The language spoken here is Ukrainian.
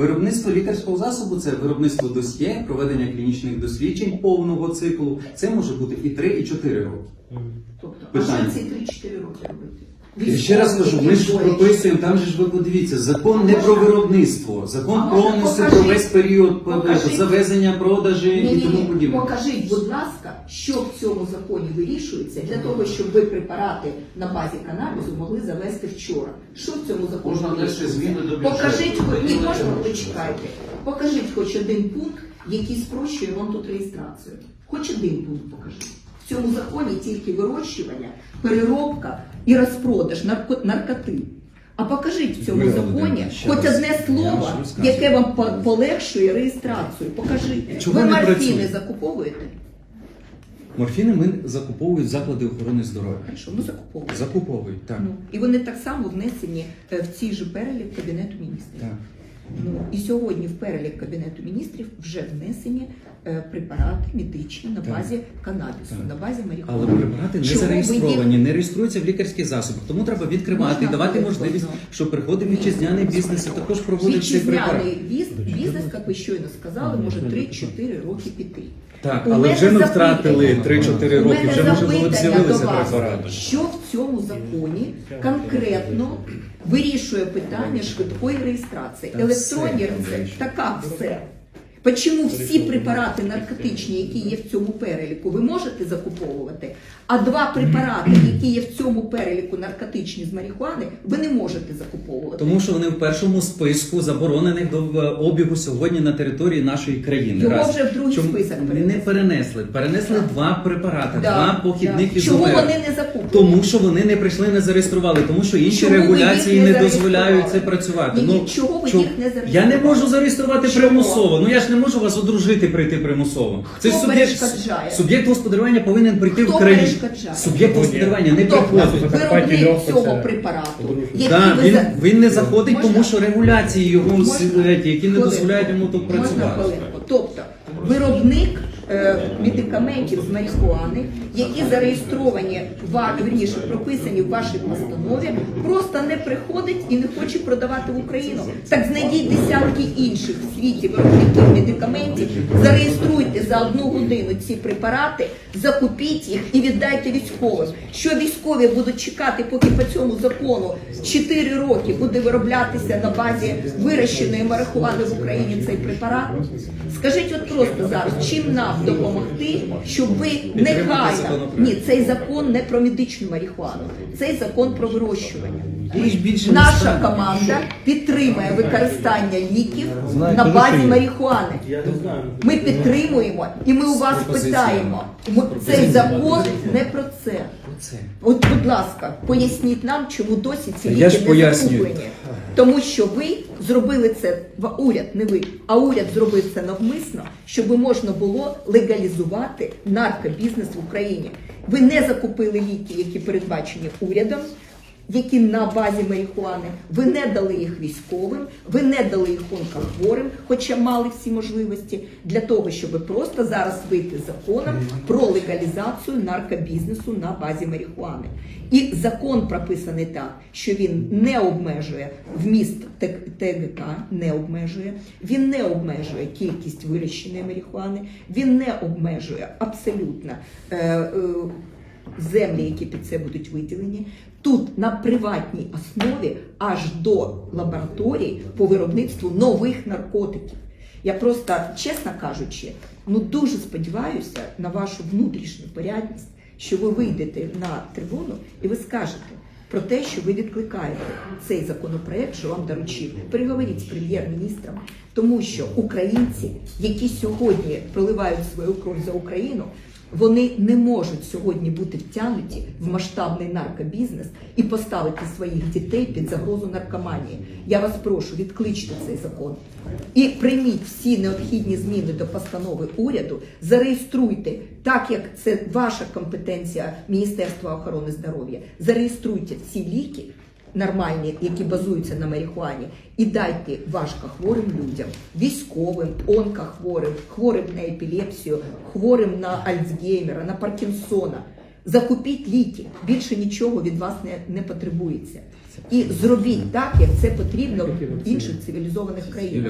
Виробництво лікарського засобу це виробництво досьє, проведення клінічних досліджень повного циклу. Це може бути і 3, і 4 роки. Тобто, Питання. а що ці 3-4 роки робити? Я ще раз кажу, ми ж прописуємо, там же ж ви подивіться, закон не про виробництво, закон повністю про весь період Покажіть. завезення, продажі Ні, і тому ні. подібне. Покажіть, будь ласка, що в цьому законі вирішується для того, щоб ви препарати на базі канабісу могли завести вчора. Що в цьому законі Можна внести вирішується? зміни до бюджету. Покажіть, ні, Виділити можна почекайте. Покажіть хоч один пункт, який спрощує вам тут реєстрацію. Хоч один пункт покажіть. В цьому законі тільки вирощування, переробка і розпродаж нарко- наркоти. А покажіть в цьому законі хоч одне слово, яке вам полегшує реєстрацію. Покажіть. Ви не морфіни закуповуєте? Морфіни ми закуповують заклади охорони здоров'я. Хорошо, ну закуповуєте. Закуповують, так. Ну, і вони так само внесені е, в цей же перелік Кабінету міністрів. так. Ну, і сьогодні в перелік Кабінету міністрів вже внесені е, препарати медичні на Так. базі канабісу, Так. на базі Але препарати не Чому зареєстровані, їх- не реєструються в лікарських засобах. Тому треба відкривати, Можна давати хвилинку можливість, одну? щоб приходив вітчизняний бізнес і також проводив цей препарат. Вітчизняний бізнес, як ви щойно сказали, може 3-4 роки піти. Так, У але вже ми втратили 3-4 роки, вже може були б з'явилися препарати. Що в цьому законі конкретно вирішує питання швидкої реєстрації? Електронні рецепти, така все. Чому всі препарати наркотичні, які є в цьому переліку, ви можете закуповувати, а два препарати, які є в цьому переліку наркотичні з марихуани, ви не можете закуповувати. Тому що вони в першому списку заборонених до е, обігу сьогодні на території нашої країни. Його Раз. вже в другий Чому- список не перенесли. перенесли. Перенесли Так. два препарати, Да, два похідних да. Чого вони не закуплені? Тому що вони не прийшли, не зареєстрували, тому що інші Чому регуляції не, не дозволяють це працювати. Ні, ну чого ви чому- їх не Я не можу зареєструвати примусово. Ну я ж не можу вас одружити прийти примусово. Це Хто суб'єкт перешкоджає? суб'єкт господарювання повинен прийти Хто в країну. перешкоджає? Суб'єкт господарювання не Тобто приходить. Виробник цього це препарату, який Да, ви він, за- він не заходить, Можна? тому що регуляції його Можна? сидять, які не Хвилинку. дозволяють йому тут Можна працювати. хвилинку? Тобто виробник медикаментів з марихуани, які зареєстровані ва- вірніше прописані в вашій постанові, просто не приходить і не хоче продавати в Україну. Так знайдіть десятки інших в світі виробників медикаментів, зареєструйте за одну годину ці препарати, закупіть їх і віддайте військовим. Що військові будуть чекати, поки по цьому закону 4 роки буде вироблятися на базі вирощеної марихуани в Україні цей препарат? Скажіть от просто зараз, чим нам допомогти, щоб ви негайно ні, цей закон не про медичну марихуану, цей закон про вирощування. Наша команда підтримує використання ліків на базі ти? марихуани. Ми підтримуємо і ми у вас питаємо. Цей закон не про це. От, будь ласка, поясніть нам, чому досі ці ліки не пояснюю. закуплені. Тому що ви зробили це в- уряд, не ви, а уряд зробив це навмисно, щоб можна було легалізувати наркобізнес в Україні. Ви не закупили ліки, які передбачені урядом. Які на базі марихуани, ви не дали їх військовим, ви не дали їх онкохворим, хоча мали всі можливості для того, щоб просто зараз вийти законом про легалізацію наркобізнесу на базі марихуани. І закон прописаний так, що він не обмежує вміст ТГК, не обмежує, він не обмежує кількість вирощеної марихуани, він не обмежує абсолютно. Е, е, землі, які під це будуть виділені. Тут на приватній основі аж до лабораторій по виробництву нових наркотиків. Я просто, чесно кажучи, ну дуже сподіваюся на вашу внутрішню порядність, що ви вийдете на трибуну і ви скажете про те, що ви відкликаєте цей законопроект, що вам доручив. Переговоріть з прем'єр-міністром, тому що українці, які сьогодні проливають свою кров за Україну, вони не можуть сьогодні бути втягнуті в масштабний наркобізнес і поставити своїх дітей під загрозу наркоманії. Я вас прошу, відкличте цей закон і прийміть всі необхідні зміни до постанови уряду, зареєструйте, так як це ваша компетенція Міністерства охорони здоров'я. Зареєструйте ці ліки. Нормальні, які базуються на марихуані, і дайте важкохворим людям, військовим, онкохворим, хворим на епілепсію, хворим на Альцгеймера, на Паркінсона. Закупіть ліки, більше нічого від вас не, не потребується. І зробіть так, як це потрібно в інших цивілізованих країнах.